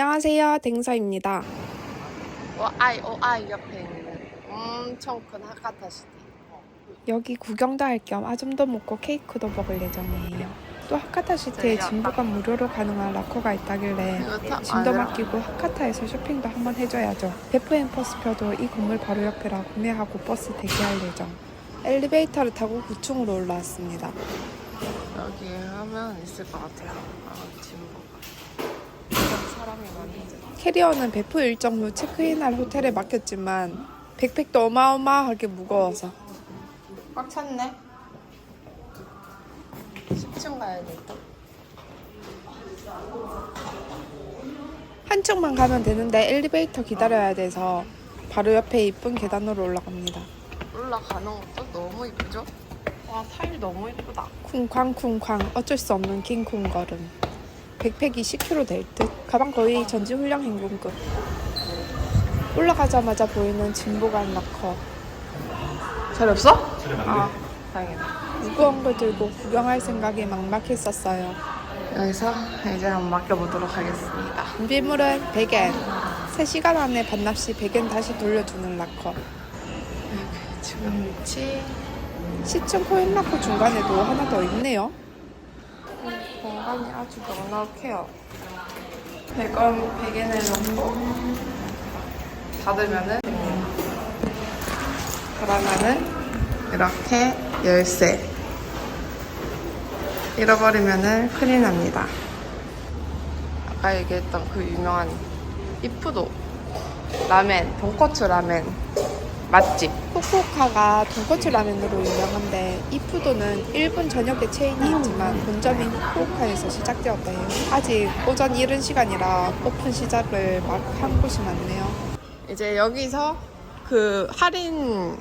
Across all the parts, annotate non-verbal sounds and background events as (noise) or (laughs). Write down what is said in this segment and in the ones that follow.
안녕하세요. 댕서입니다. 오아이 오아이 옆에 있는 엄청 큰 하카타시티 여기 구경도 할 겸 아줌도 먹고 케이크도 먹을 예정이에요. 또 하카타 시티에 진짜 진보가 무료로 가능한 락커가 있다길래 아니라 맡기고 하카타에서 쇼핑도 한번 해줘야죠. 베프앤 버스표도 이 건물 바로 옆이라 구매하고 버스 대기할 예정. 엘리베이터를 타고 9층으로 올라왔습니다. 여기 하면 있을 것 같아요 아 진짜 사람이 많은데 캐리어는 베프 일정 후 체크인할 호텔에 맡겼지만 백팩도 어마어마하게 무거워서 꽉 찼네 10층 가야 돼 한층만 가면 되는데 엘리베이터 기다려야 돼서 바로 옆에 이쁜 계단으로 올라갑니다. 올라가는 것도 너무 이쁘죠? 와 타일 너무 이쁘다 쿵쾅쿵쾅 어쩔 수 없는 킹콩 걸음. 백팩이 10kg 될 듯. 가방 거의 전지훈련 행군급. 올라가자마자 보이는 진보간 락커. 잘 없어? 아 다행이다 무거운 걸 들고 구경할 생각에 막막했었어요. 여기서 이제 한번 맡겨보도록 하겠습니다 준비물은 100엔. 3시간 안에 반납 시 100엔 다시 돌려주는 락커. 지금 위치 시층 코인 락커 중간에도 하나 더 있네요. 공간이 아주 넉넉해요. 100원, 100엔을 넣고 닫으면은 그러면은 이렇게 열쇠 잃어버리면은 큰일 납니다. 아까 얘기했던 그 유명한 이푸도 라멘, 돈코츠 라멘 맛집. 후쿠오카가 돈코츠 라면으로 유명한데 이푸도는 일본 전역에 체인이 있지만 본점인 후쿠오카에서 시작되었다 해요. 아직 오전 이른 시간이라 오픈 시작을 막 한 곳이 많네요. 이제 여기서 그 할인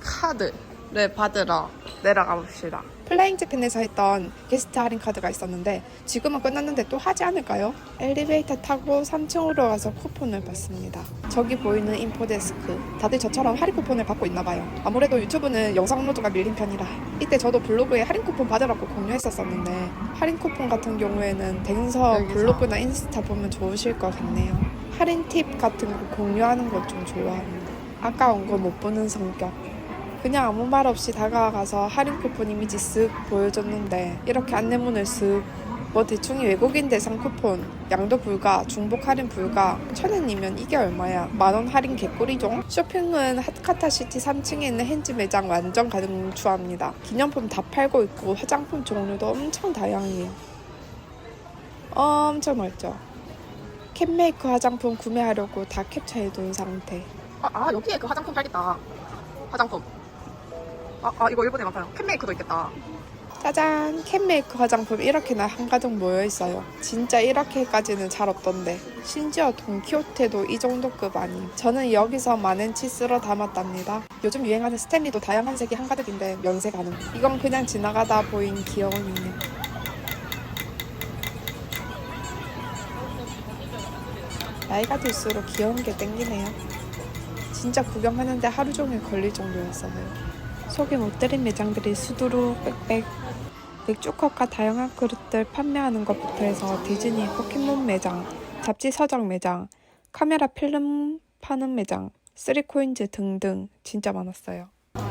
카드 를 받으러 내려가 봅시다. 플라잉 재팬에서 했던 게스트 할인 카드가 있었는데 지금은 끝났는데 또 하지 않을까요? 엘리베이터 타고 3층으로 가서 쿠폰을 받습니다. 저기 보이는 인포데스크. 다들 저처럼 할인 쿠폰을 받고 있나 봐요. 아무래도 유튜브는 영상 업로드가 밀린 편이라 이때 저도 블로그에 할인 쿠폰 받으라고 공유했었었는데 할인 쿠폰 같은 경우에는 댕서 여기서. 블로그나 인스타 보면 좋으실 것 같네요. 할인 팁 같은 거 공유하는 것 좀 좋아합니다. 아까운 거 못 보는 성격. 그냥 아무 말 없이 다가가서 할인 쿠폰 이미지 쓱 보여줬는데 이렇게 안내문을 쓱 뭐 대충이 외국인 대상 쿠폰 양도 불가 중복 할인 불가 천엔이면 이게 얼마야? 만원 할인 개꿀이죠 쇼핑은 핫카타시티 3층에 있는 핸즈 매장 완전 가능추합니다. 기념품 다 팔고 있고 화장품 종류도 엄청 다양해요 엄청 넓죠? 캔메이크 화장품 구매하려고 다 캡처해둔 상태. 아, 아 여기에 그 화장품 팔겠다. 화장품. 아, 아 이거 일본에 많아요. 캔메이크도 있겠다. 짜잔. 캔메이크 화장품 이렇게나 한가득 모여있어요. 진짜 이렇게까지는 잘 없던데. 심지어 돈키호테도 이 정도 급 아님. 저는 여기서 만엔치 쓸어 담았답니다. 요즘 유행하는 스탠리도 다양한 색이 한가득인데 면세 가능 이건 그냥 지나가다 보인 귀여운 인형. 나이가 들수록 귀여운 게 땡기네요. 진짜 구경하는데 하루 종일 걸릴 정도였어요 소개 못 드린 매장들이 수두룩 빽빽 맥주컵과 다양한 그릇들 판매하는 것부터 해서 디즈니 포켓몬 매장, 잡지 서적 매장, 카메라 필름 파는 매장, 쓰리코인즈 등등 진짜 많았어요.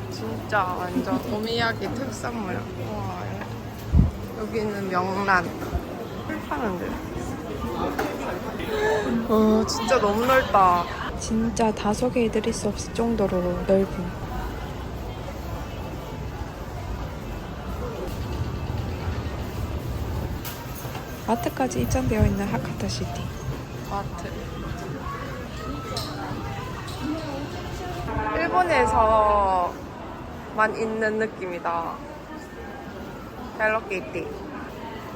진짜 완전 오미야기 특산물. 와 여기는 명란. 풀 파는 데. 어 진짜 너무 넓다. 진짜 다 소개 해드릴 수 없을 정도로 넓은 마트까지 입장되어 있는 하카타 시티 마트. 일본에서만 있는 느낌이다. 헬로키티.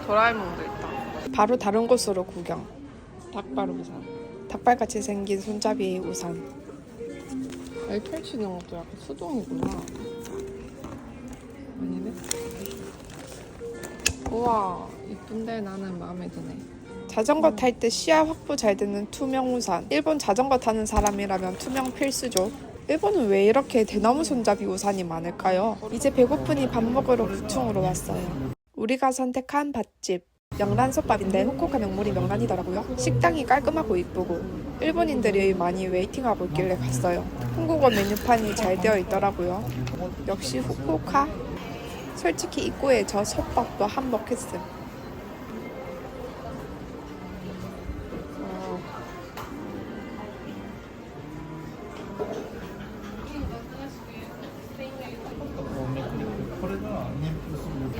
도라에몽도 있다. 바로 다른 곳으로 구경 닭발 우산 닭발같이 생긴 손잡이 우산 여기 펼치는 것도 약간 수동이구나. 아니네. 우와, 이쁜데 나는 마음에 드네. 자전거 탈 때 시야 확보 잘 되는 투명 우산. 일본 자전거 타는 사람이라면 투명 필수죠. 일본은 왜 이렇게 대나무 손잡이 우산이 많을까요? 이제 배고프니 밥 먹으러 구층으로 왔어요. 우리가 선택한 밭집. 명란 솥밥인데 후쿠오카 명물이 명란이더라고요. 식당이 깔끔하고 이쁘고 일본인들이 많이 웨이팅하고 있길래 갔어요. 한국어 메뉴판이 잘 되어 있더라고요. 역시 후쿠오카. 솔직히 입구에 저 솥밥도 한몫했음.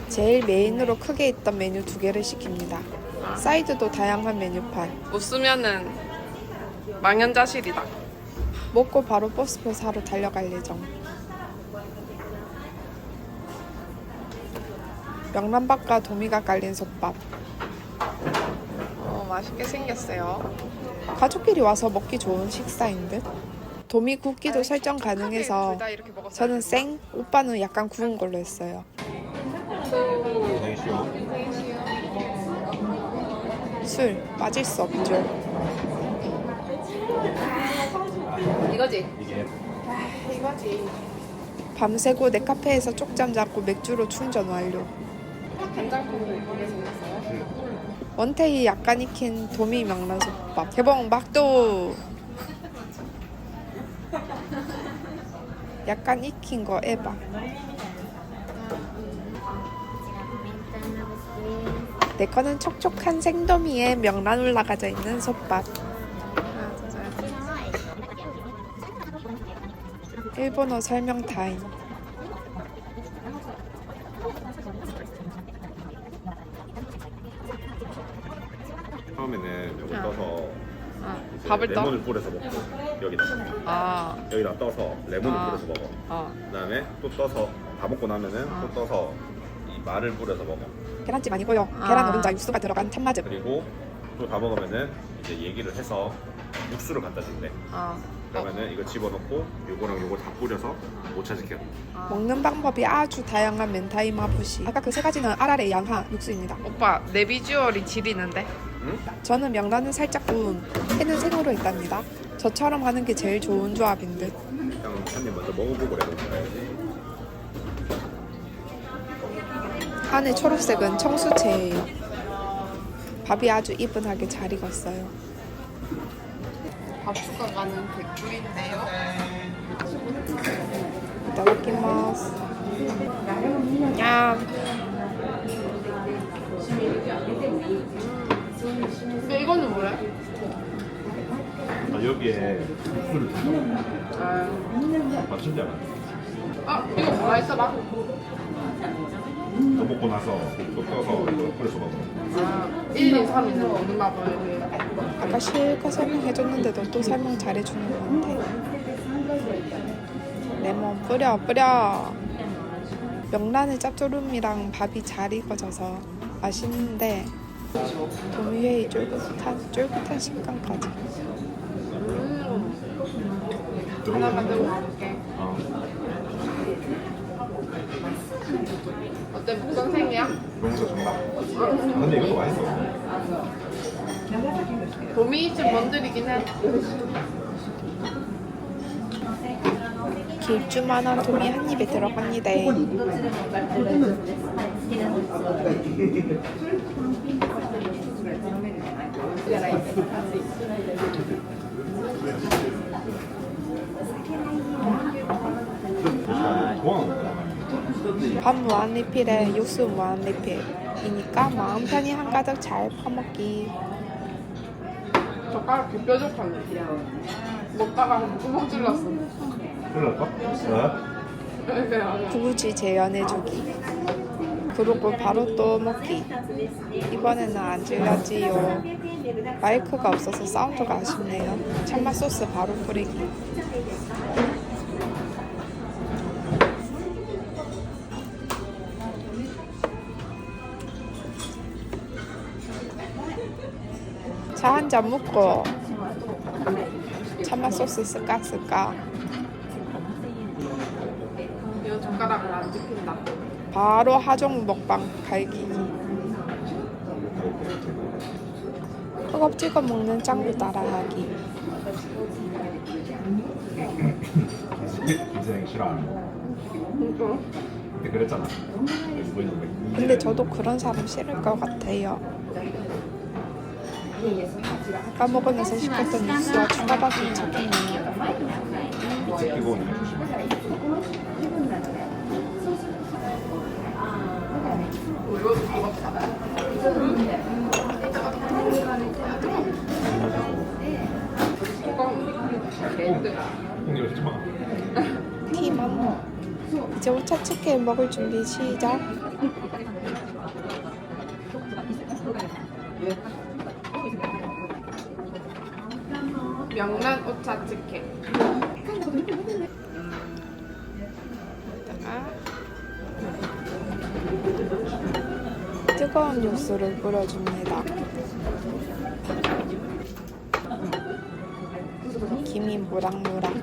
제일 메인으로 크게 있던 메뉴 두 개를 시킵니다. 사이드도 다양한 메뉴판. 웃으면은 망연자실이다. 먹고 바로 버스표 사러 달려갈 예정. 명란밥과 도미가 깔린 솥밥. 어, 맛있게 생겼어요. 가족끼리 와서 먹기 좋은 식사인 듯. 도미 굽기도 설정 가능해서. 저는 생, 오빠는 약간 구운 걸로 했어요. 술 빠질 수 없죠. 이거지. 이거지. 밤새고 네카페에서 쪽잠 잡고 맥주로 충전 완료. 간장콩도 이쁘게 생겼어요. 원테이 약간 익힌 도미 명란솥밥. 개봉 막도. 약간 익힌 거 에바. 내 거는 촉촉한 생도미에 명란 올라가져 있는 솥밥. 일본어 설명 타임. 처음에는 요거 아. 떠서 아, 이제 밥을 떠? 레몬을 뿌려서 먹고 여기다 아, 여기다 떠서 레몬을 아. 뿌려서 먹어 어. 그다음에 또 떠서 다 먹고 나면은 아. 또 떠서 이 말을 뿌려서 먹어 계란찜 아니고요. 아. 계란 노른자 육수가 들어간 참마즙. 그리고 또 다 먹으면은 이제 얘기를 해서 육수를 갖다 준대 아. 그러면은 이거 집어넣고 요거랑 요거 다 뿌려서 오차시켜 아. 먹는 방법이 아주 다양한 멘타이 마 부시. 아까 그 세 가지는 아라레 양하 육수입니다. 오빠, 내 비주얼이 지리는데? 응? 저는 명란은 살짝 구운, 회는 생으로 했답니다. 저처럼 하는 게 제일 좋은 조합인 듯. 그냥 한입 먼저 먹어보고 넣어야지 안에 초록색은 청수채예요. 밥이 아주 이분하게 잘 익었어요. 밥수가 가는 백불인데요. 이따다키마스. 아, 육수를 좀 아, 맞춘지 않아? 아 이거 뭐라 했어 봐? 더 먹고 나서 또 떠서 이거 뿌려서 먹어 아, 1, 2, 3 있는 먹는 밥을 아까 실컷 설명해줬는데도 또 설명 잘해주는 것 같아. 레몬 뿌려 뿌려. 명란의 짭조름이랑 밥이 잘 익어져서 맛있는데 도미회의 쫄깃한 쫄깃한 식감까지. 음, 들어오고 하나 만들고 먹을게. 어. 어때 목선생이야? 그러면서 정답 근데 이것도 맛있어 도미집 번들이긴 해. 길쭉만한 도미 한 입에 들어갑니다. (laughs) 밥 무한 리필에 육수 무한 리필이니까 마음 편히 한 가득 잘 퍼먹기. 젓가락 개 뾰족하네. 먹다가 구멍 찔렀어. 그럴까? 왜? 굳이 재연해주기. 그러고 바로 또 먹기. 이번에는 안 질렸지요. 마이크가 없어서 사운드가 아쉽네요. 참맛 소스 바로 뿌리기. 차한잔 먹고 참맛 소스 쓸까 쓸까 이거 젓가락을 안 지킨다. 바로 하종 먹방 갈기기 허겁 찍어 먹는 짱구 따라하기 인생 싫어하는 근데 그랬잖아. 근데 저도 그런 사람 싫을 것 같아요. 아까 먹으면서 시켰던 육수와 추가밥이 도착했네요. 끼 공기 오지 마. 티만 이제 오차 치킨 먹을 준비 시작. 명란 오차 치킨. 뜨거운 육수를 뿌려줍니다. 김이 모락모락.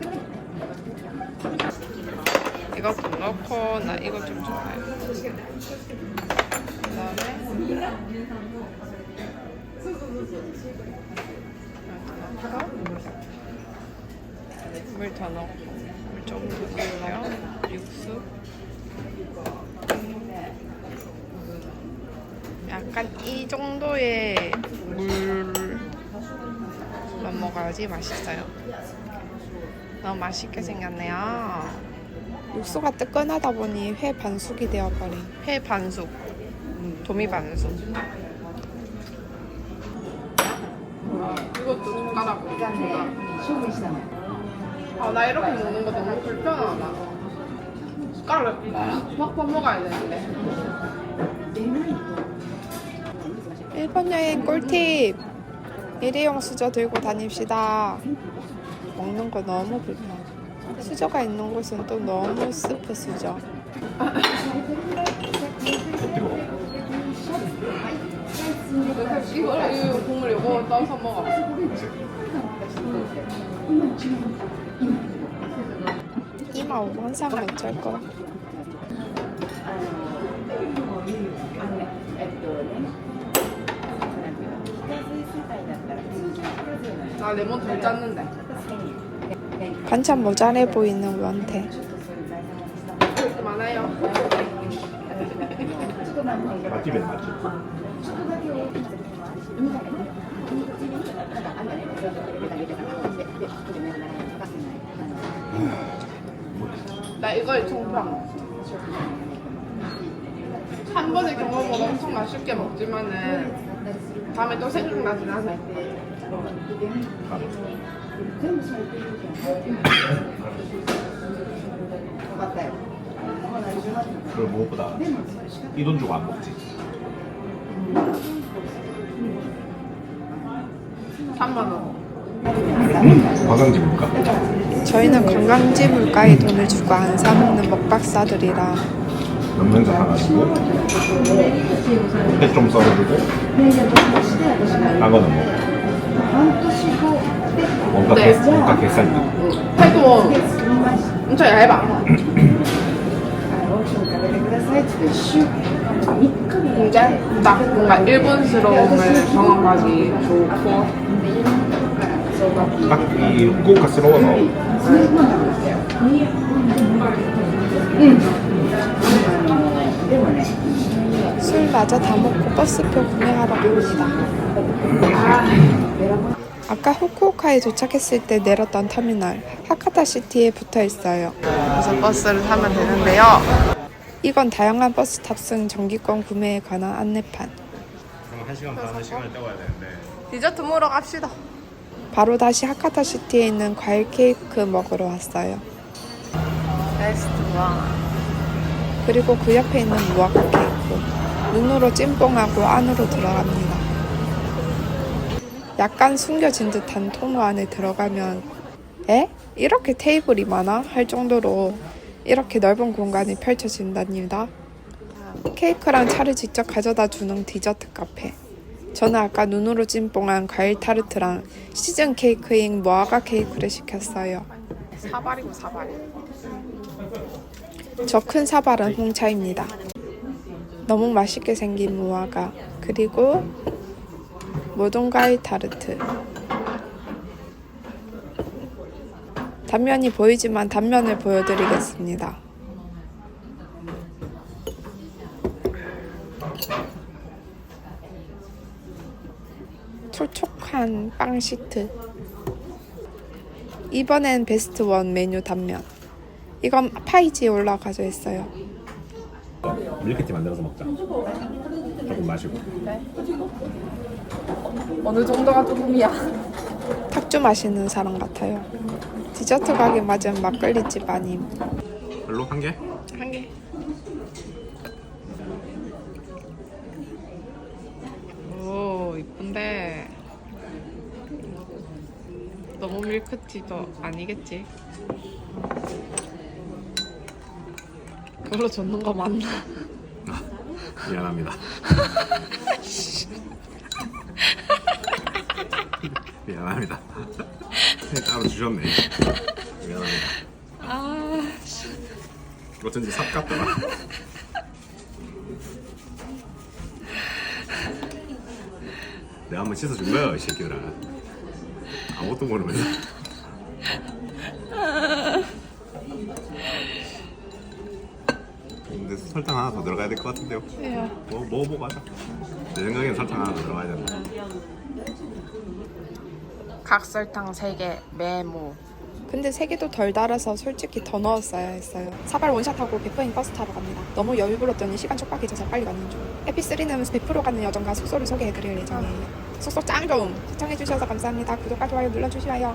이것도 넣고 나 이거 좀 좋아해. 그다음에 물더 넣고 물 조금 더 넣고요. 육수. 약간 이 정도의 물만 먹어야지 맛있어요. 너무 맛있게 생겼네요. 육수가 뜨끈하다 보니 회 반숙이 되어버린. 회 반숙, 도미 반숙. 이것도 젓가락으로 아, 나 이렇게 먹는 거 너무 불편하다. 숟가락을 팍팍 먹어야 되는데. 일본 여행 꿀팁! 일회용 수저 들고 다닙시다. 먹는 거 너무 불편. 수저가 있는 곳은 또 너무 스프 수저. 이거, 이 국물 이거 떠서 먹어. 이마 원상 어쩔 거. 나 레몬 덜 짰는데. 반찬 모자래 보이는 원태. 이렇게 많아요. 맛집에 맛집. 나 이걸 총평. 한 번의 경험으로 엄청 맛있게 먹지만은 다음에 또 생각나진 않아. 그리고 무엇보다 이 돈 주고 안 먹지. 3만 원. 관광지입니까? 저희는 관광지 물가에 돈을 주고 안 사먹는 먹박사들이라 영양제 사가지고 회좀 썰어주고 딴 거는 뭐 원가 네. 게 원가 게살기 해도 엄청 얇아. 이제 딱 뭔가 일본스러움을 경험하기 좋고 딱이 후쿠오카스러워서 술 마저 다 먹고 버스표 구매하러 갑니다. 아까 후쿠오카에 도착했을 때 내렸던 터미널 하카타시티에 붙어 있어요. 그래서 버스를 타면 되는데요. 이건 다양한 버스 탑승 정기권 구매에 관한 안내판. 그럼 한 시간 반의 시간을 때워야 되는데 디저트 먹으러 갑시다. 바로 다시 하카타시티에 있는 과일 케이크 먹으러 왔어요. 베스트 원. 그리고 그 옆에 있는 무화과 케이크. 눈으로 찜뽕하고 안으로 들어갑니다. 약간 숨겨진 듯한 통로 안에 들어가면 에? 이렇게 테이블이 많아? 할 정도로 이렇게 넓은 공간이 펼쳐진답니다. 케이크랑 차를 직접 가져다 주는 디저트 카페. 저는 아까 눈으로 찜뽕한 과일 타르트랑 시즌 케이크인 무화과 케이크를 시켰어요. 사발이고 사발. 저 큰 사발은 홍차입니다. 너무 맛있게 생긴 무화과 그리고 모동가이 타르트 단면이 보이지만 단면을 보여드리겠습니다. 촉촉한 빵 시트 이번엔 베스트 원 메뉴 단면 이건 파이지에 올라가져 있어요. 밀크티 만들어서 먹자. 조금 마시고. 어느 정도가 조금이야? 탁주 마시는 사람 같아요. 디저트 가게 맞은 막걸리 집 아님. 별로 한 개? 한 개. 오 이쁜데 너무 밀크티도 아니겠지? 그걸로 줬는 거 맞나? 미안합니다. (laughs) 미안합니다. (laughs) 따로 주셨네. 미안합니다. 아 어쩐지 삽 같더라. 내가 한번 씻어준 거야, 이 새끼들아. 아무것도 모르면서. 근데 설탕 하나 더 들어가야 될 것 같은데요. 왜요? 뭐 먹어보고 하자. 내 생각엔 설탕 하나 더 들어가야 된다. 각설탕 3개 메모 근데 세 개도 덜 달아서 솔직히 더 넣었어야 했어요. 사발 원샷하고 100%인 버스 타러 갑니다. 너무 여유 부렸더니 시간 촉박해져서 빨리 가는 중. 에피3는 100% 가는 여정과 숙소를 소개해드릴 예정이에요. 숙소 짱 좋음! 시청해주셔서 감사합니다. 구독과 좋아요 눌러주시와요.